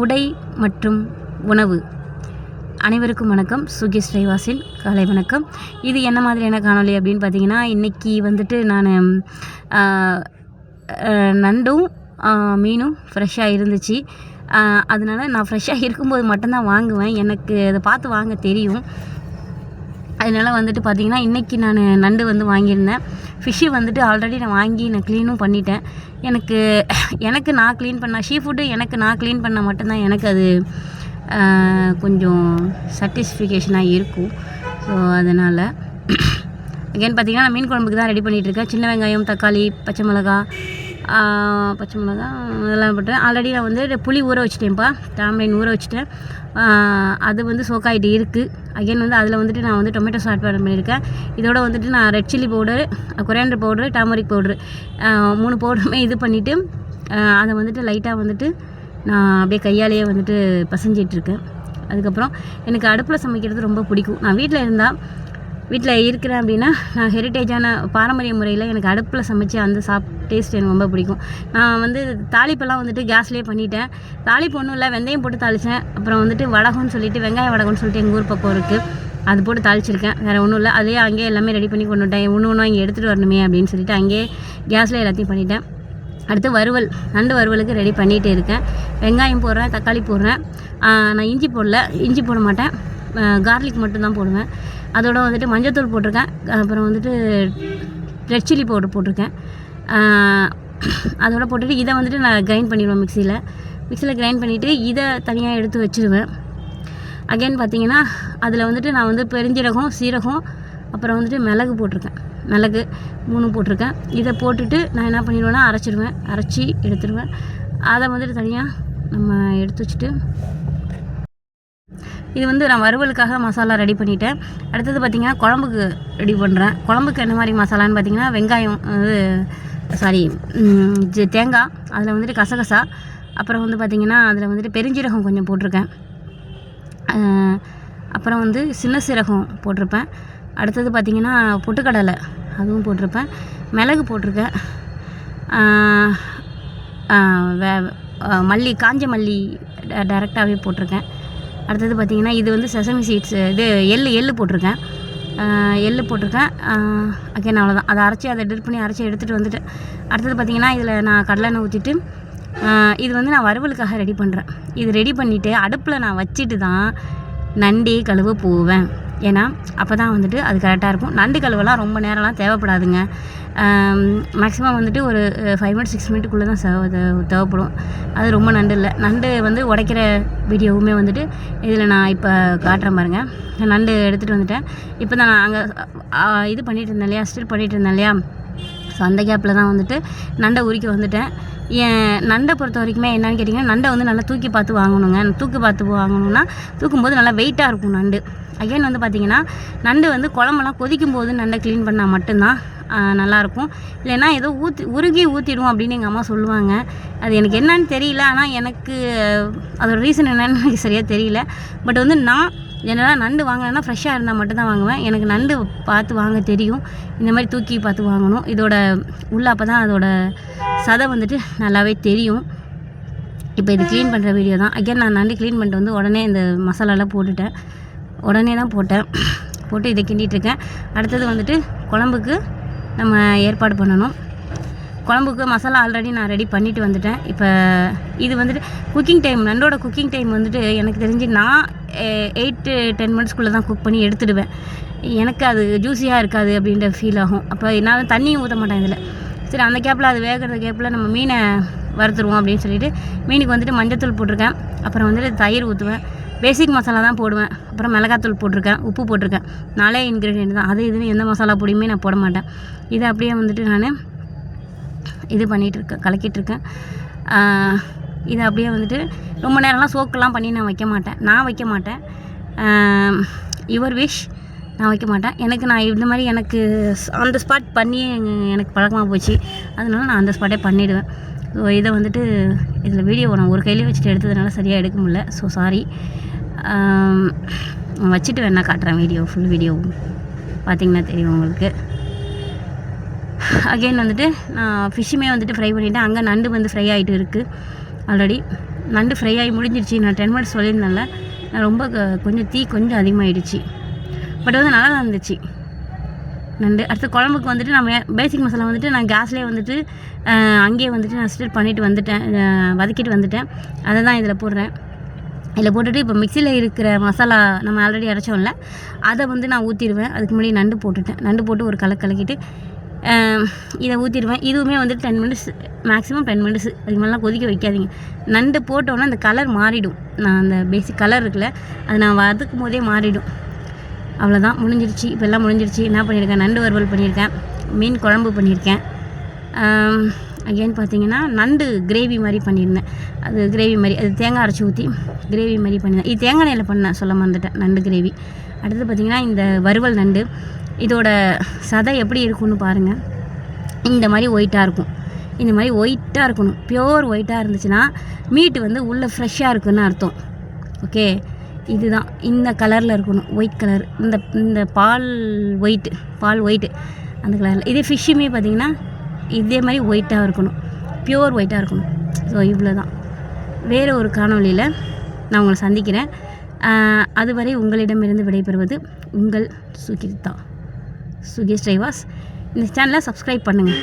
உடை மற்றும் உணவு. அனைவருக்கும் வணக்கம். சுகி ஸ்ரீவாசின் காலை வணக்கம். இது என்ன மாதிரியான காணொளி அப்படின்னு பார்த்தீங்கன்னா இன்றைக்கி வந்துட்டு நான் நண்டும் மீனும் ஃப்ரெஷ்ஷாக இருந்துச்சு. அதனால் அதனால நான் ஃப்ரெஷ்ஷாக இருக்கும்போது மட்டும்தான் வாங்குவேன். எனக்கு அதை பார்த்து வாங்க தெரியும். அதனால் வந்துட்டு பார்த்திங்கன்னா இன்றைக்கி நான் நண்டு வந்து வாங்கியிருந்தேன். ஃபிஷ்ஷு வந்துட்டு ஆல்ரெடி நான் வாங்கி நான் க்ளீனும் பண்ணிட்டேன். எனக்கு எனக்கு நான் க்ளீன் பண்ண ஷீ ஃபுட்டு எனக்கு நான் க்ளீன் பண்ணால் மட்டும்தான் எனக்கு அது கொஞ்சம் சட்டிஸ்ஃபிகேஷனாக இருக்கும். ஸோ அதனால் அகைன் பார்த்தீங்கன்னா நான் மீன் குழம்புக்கு தான் ரெடி பண்ணிகிட்ருக்கேன் சின்ன வெங்காயம் தக்காளி பச்சை மிளகா பச்சை மிளகா இதெல்லாம் போட்டேன் ஆல்ரெடி நான் வந்து புளி ஊற வச்சுட்டேன்ப்பா. தாமரைன் ஊற வச்சுட்டேன். அது வந்து சோக்காயிட்டு இருக்குது அகைன் வந்து அதில் வந்துட்டு நான் வந்து டொமேட்டோ சாட் பண்ணியிருக்கேன். இதோட வந்துட்டு நான் red chilli powder coriander powder turmeric powder மூணு பவுடருமே இது பண்ணிவிட்டு அதை வந்துட்டு லைட்டாக வந்துட்டு நான் அப்படியே கையாலேயே வந்துட்டு பசஞ்சிட்ருக்கேன் அதுக்கப்புறம் எனக்கு அடுப்பில் சமைக்கிறது ரொம்ப பிடிக்கும். நான் வீட்டில் இருந்தால் வீட்டில் இருக்கிறேன் அப்படின்னா நான் ஹெரிட்டேஜான பாரம்பரிய முறையில் எனக்கு அடுப்பில் சமைச்சு அந்த சாப் டேஸ்ட் எனக்கு ரொம்ப பிடிக்கும். நான் வந்து தாளிப்பெல்லாம் வந்துட்டு கேஸ்லேயே பண்ணிட்டேன். தாளிப்பு ஒன்றும் இல்லை வெந்தயம் போட்டு தாளித்தேன் அப்புறம் வந்துட்டு வடகம்னு சொல்லிட்டு வெங்காய வடகம்னு சொல்லிட்டு எங்கள் ஊர் பக்கம் இருக்குது அது போட்டு தாளிச்சிருக்கேன். வேறு ஒன்றும் இல்லை. அதே அங்கேயே எல்லாமே ரெடி பண்ணி கொண்டு விட்டேன் ஒன்று ஒன்றும் இங்கே எடுத்துகிட்டு வரணுமே அப்படின்னு சொல்லிட்டு அங்கேயே கேஸில் எல்லாத்தையும் பண்ணிட்டேன். அடுத்து வறுவல் நண்டு வறுவலுக்கு ரெடி பண்ணிகிட்டு இருக்கேன். வெங்காயம் போடுறேன் தக்காளி போடுறேன். நான் இஞ்சி போடல. இஞ்சி போட மாட்டேன். கார்லிக் மட்டும்தான் போடுவேன். அதோட வந்துட்டு மஞ்சத்தூள் போட்டிருக்கேன். அப்புறம் வந்துட்டு ரெட் சில்லி பவுடர் போட்டிருக்கேன். அதோட போட்டுட்டு இதை வந்துட்டு நான் கிரைண்ட் பண்ணிடுவேன் மிக்சியில் மிக்சியில் கிரைண்ட் பண்ணிவிட்டு இதை தனியாக எடுத்து வச்சுருவேன். அகைன் பார்த்தீங்கன்னா அதில் வந்துட்டு நான் வந்து பெருஞ்சீரகம் சீரகம் அப்புறம் வந்துட்டு மிளகு போட்டிருக்கேன். மிளகு மூணு போட்டிருக்கேன். இதை போட்டுட்டு நான் என்ன பண்ணிடுவேன்னா அரைச்சிடுவேன். அரைச்சி எடுத்துடுவேன். அதை வந்துட்டு தனியாக நம்ம எடுத்து வச்சுட்டு இது வந்து நான் வறுவலுக்காக மசாலா ரெடி பண்ணிட்டேன். அடுத்தது பார்த்திங்கன்னா குழம்புக்கு ரெடி பண்ணுறேன் குழம்புக்கு என்ன மாதிரி மசாலான்னு பார்த்தீங்கன்னா வெங்காயம் அது சாரி தேங்காய் அதில் வந்துட்டு கசகசா அப்புறம் வந்து பார்த்திங்கன்னா அதில் வந்துட்டு பெருஞ்சீரகம் கொஞ்சம் போட்டிருக்கேன். அப்புறம் வந்து சின்ன சீரகம் போட்டிருப்பேன். அடுத்தது பார்த்திங்கன்னா பொட்டுக்கடலை அதுவும் போட்டிருப்பேன். மிளகு போட்டிருக்கேன். வே மல்லி காஞ்ச மல்லி டேரெக்டாகவே போட்டிருக்கேன். அடுத்தது பார்த்திங்கன்னா இது வந்து செசமி சீட்ஸ் இது எள்ளு எள்ளு போட்டிருக்கேன். எள்ளு போட்டிருக்கேன். அகைன் அவ்வளோதான் அதை அரைச்சி அதை டிப் பண்ணி அரைச்சி எடுத்துகிட்டு வந்துட்டேன். அடுத்தது பார்த்திங்கன்னா இதில் நான் கடலெண்ணெய் ஊற்றிட்டு இது வந்து நான் வறுவலுக்காக ரெடி பண்ணுறேன் இது ரெடி பண்ணிவிட்டு அடுப்பில் நான் வச்சுட்டு தான் நண்டே கழுவ போவேன். ஏன்னா அப்போ தான் வந்துட்டு அது கரெக்டாக இருக்கும். நண்டு கழுவெல்லாம் ரொம்ப நேரம்லாம் தேவைப்படாதுங்க. மேக்ஸிமம் வந்துட்டு ஒரு ஃபைவ் மினிட் சிக்ஸ் மினிட்டுக்குள்ளே தான் தேவைப்படும். அது ரொம்ப நண்டு இல்லை. நண்டு வந்து உடைக்கிற வீடியோவுமே வந்துட்டு இதில் நான் இப்போ காட்டுறேன் பாருங்கள் நண்டு எடுத்துகிட்டு வந்துட்டேன். இப்போ தான் நான் அங்கே இது பண்ணிகிட்டு இருந்தேன் இல்லையா? ஸ்டில் பண்ணிகிட்டு இருந்தேன் இல்லையா? ஸோ அந்த கேப்பில் தான் வந்துட்டு நண்டை உரிக்க வந்துட்டேன். என் நண்டை பொறுத்த வரைக்குமே என்னென்னு கேட்டிங்கன்னா நண்டை வந்து நல்லா தூக்கி பார்த்து வாங்கணுங்க. தூக்கி பார்த்து வாங்கணும்னா தூக்கும்போது நல்லா வெயிட்டாக இருக்கும் நண்டு. அகைன் வந்து பார்த்திங்கன்னா நண்டு வந்து குழம்பெல்லாம் கொதிக்கும் போது நண்டை க்ளீன் பண்ணால் மட்டும்தான் நல்லாயிருக்கும். இல்லைன்னா ஏதோ ஊற்றி உருகி ஊற்றிடும் அப்படின்னு எங்கள் அம்மா சொல்லுவாங்க. அது எனக்கு என்னன்னு தெரியல. ஆனால் எனக்கு அதோட ரீசன் என்னன்னு எனக்கு சரியாக தெரியல. பட் வந்து நான் ஜெனரலாக நண்டு வாங்கினா ஃப்ரெஷ்ஷாக இருந்தால் மட்டும்தான் வாங்குவேன். எனக்கு நண்டு பார்த்து வாங்க தெரியும். இந்த மாதிரி தூக்கி பார்த்து வாங்கணும். இதோட உள்ள அப்போ தான் அதோட சதை வந்துட்டு நல்லாவே தெரியும். இப்போ இது க்ளீன் பண்ணுற வீடியோ தான். அகைன் நான் நண்டு க்ளீன் பண்ணிட்டு வந்து உடனே இந்த மசாலாலாம் போட்டுட்டேன். உடனே தான் போட்டேன். போட்டு இதை கிண்டிகிட்ருக்கேன் அடுத்தது வந்துட்டு குழம்புக்கு நம்ம ஏற்பாடு பண்ணணும். குழம்புக்கு மசாலா ஆல்ரெடி நான் ரெடி பண்ணிட்டு வந்துட்டேன். இப்போ இது வந்துட்டு குக்கிங் டைம் நண்டோட குக்கிங் டைம் வந்துட்டு எனக்கு தெரிஞ்சு நான் எயிட்டு டென் மினிட்ஸ்க்குள்ளே தான் குக் பண்ணி எடுத்துடுவேன். எனக்கு அது ஜூஸியாக இருக்காது அப்படின்ற ஃபீல் ஆகும். அப்போ நான் தண்ணியும் ஊற்ற மாட்டேன் இதில். சரி அந்த கேப்பில் அது வேகிற கேப்பில் நம்ம மீனை வறுத்துருவோம் அப்படின்னு சொல்லிட்டு மீனுக்கு வந்துட்டு மஞ்சத்தூள் போட்டிருக்கேன். அப்புறம் வந்துட்டு தயிர் ஊற்றுவேன் பேசிக் மசாலா தான் போடுவேன். அப்புறம் மிளகாத்தூள் போட்டிருக்கேன். உப்பு போட்டிருக்கேன். நாலே இன்க்ரீடியன்ட் தான். அது இதுன்னு எந்த மசாலா பொடியுமே நான் போட மாட்டேன். இதை அப்படியே வந்துட்டு நான் இது பண்ணிகிட்டு இருக்கேன். இதை அப்படியே வந்துட்டு ரொம்ப நேரம்லாம் சோக்கெல்லாம் பண்ணி நான் வைக்க மாட்டேன். நான் வைக்க மாட்டேன். யுவர் விஷ் நான் வைக்க மாட்டேன். எனக்கு நான் இந்த மாதிரி எனக்கு அந்த ஸ்பாட் பண்ணி எனக்கு பழக்கமாக போச்சு. அதனால நான் அந்த ஸ்பாட்டே பண்ணிவிடுவேன் ஸோ இதை வந்துட்டு இதில் வீடியோ நான் ஒரு கையிலே வச்சுட்டு எடுத்ததுனால சரியாக எடுக்க முடியல. ஸோ சாரி வச்சுட்டு வேணா காட்டுறேன் வீடியோ ஃபுல் வீடியோ பார்த்தீங்கன்னா தெரியும் உங்களுக்கு. அகைன் வந்துட்டு நான் ஃபிஷ்ஷுமே வந்துட்டு ஃப்ரை பண்ணிவிட்டேன் அங்கே நண்டு வந்து ஃப்ரை ஆகிட்டு இருக்குது ஆல்ரெடி நண்டு ஃப்ரை ஆகி முடிஞ்சிருச்சு. நான் டென் மினிட்ஸ் சொல்லியிருந்தேன்ல. நான் ரொம்ப கொஞ்சம் தீ கொஞ்சம் அதிகமாகிடுச்சு பட் வந்து நல்லா தான் இருந்துச்சு. நண்டு. அடுத்து குழம்புக்கு வந்துட்டு நம்ம பேசிக் மசாலா வந்துட்டு நான் கேஸ்லேயே வந்துட்டு அங்கேயே வந்துட்டு நான் ஸ்டில் பண்ணிவிட்டு வந்துட்டேன். வதக்கிட்டு வந்துட்டேன். அதை தான் இதில் போடுறேன். இதில் போட்டுட்டு இப்போ மிக்சியில் இருக்கிற மசாலா நம்ம ஆல்ரெடி அரைச்சோம்ல அதை வந்து நான் ஊற்றிடுவேன் அதுக்கு முன்னாடி நண்டு போட்டுட்டேன். நண்டு போட்டு ஒரு கலக்கலக்கிட்டு இதை ஊற்றிடுவேன் இதுவுமே வந்துட்டு ten minutes maximum ten minutes அதுக்கு மேலாம் கொதிக்க வைக்காதீங்க. நண்டு போட்டோன்னே அந்த கலர் மாறிடும். நான் அந்த பேசிக் கலர் இருக்குல்ல அது நான் வதக்கும் போதே மாறிடும். அவ்வளோதான் முடிஞ்சிருச்சு. இப்போ எல்லாம் முடிஞ்சிருச்சு. என்ன பண்ணியிருக்கேன்? நண்டு வறுவல் பண்ணியிருக்கேன். மீன் குழம்பு பண்ணியிருக்கேன். அகைன் பார்த்தீங்கன்னா நண்டு கிரேவி மாதிரி பண்ணியிருந்தேன். அது கிரேவி மாதிரி அது தேங்காய் அரைச்சி ஊற்றி கிரேவி மாதிரி பண்ணியிருந்தேன். இது தேங்காய் எண்ணெயில் பண்ணேன் சொல்ல மறந்துட்டேன். நண்டு கிரேவி அடுத்து பார்த்தீங்கன்னா இந்த வறுவல் நண்டு. இதோட சதை எப்படி இருக்கும்னு பாருங்கள் இந்த மாதிரி ஒயிட்டாக இருக்கும். இந்த மாதிரி ஒயிட்டாக இருக்கணும். பியோர் ஒயிட்டாக இருந்துச்சுன்னா மீட்டு வந்து உள்ளே ஃப்ரெஷ்ஷாக இருக்குன்னு அர்த்தம். ஓகே இதுதான். இந்த கலரில் இருக்கணும். ஒயிட் கலர் இந்த இந்த பால் ஒயிட்டு பால் ஒயிட்டு அந்த கலரில் இதே ஃபிஷ்ஷுமே பார்த்திங்கன்னா இதே மாதிரி ஒயிட்டாக இருக்கணும். பியோர் ஒயிட்டாக இருக்கணும். ஸோ இவ்வளோ தான் வேறு ஒரு காணொளியில் நான் உங்களை சந்திக்கிறேன். அதுவரை உங்களிடமிருந்து விடைபெறுவது உங்கள் சுகிர்தா. சுகேஷ் டிரைவாஸ் இந்த சேனலை சப்ஸ்கிரைப் பண்ணுங்கள்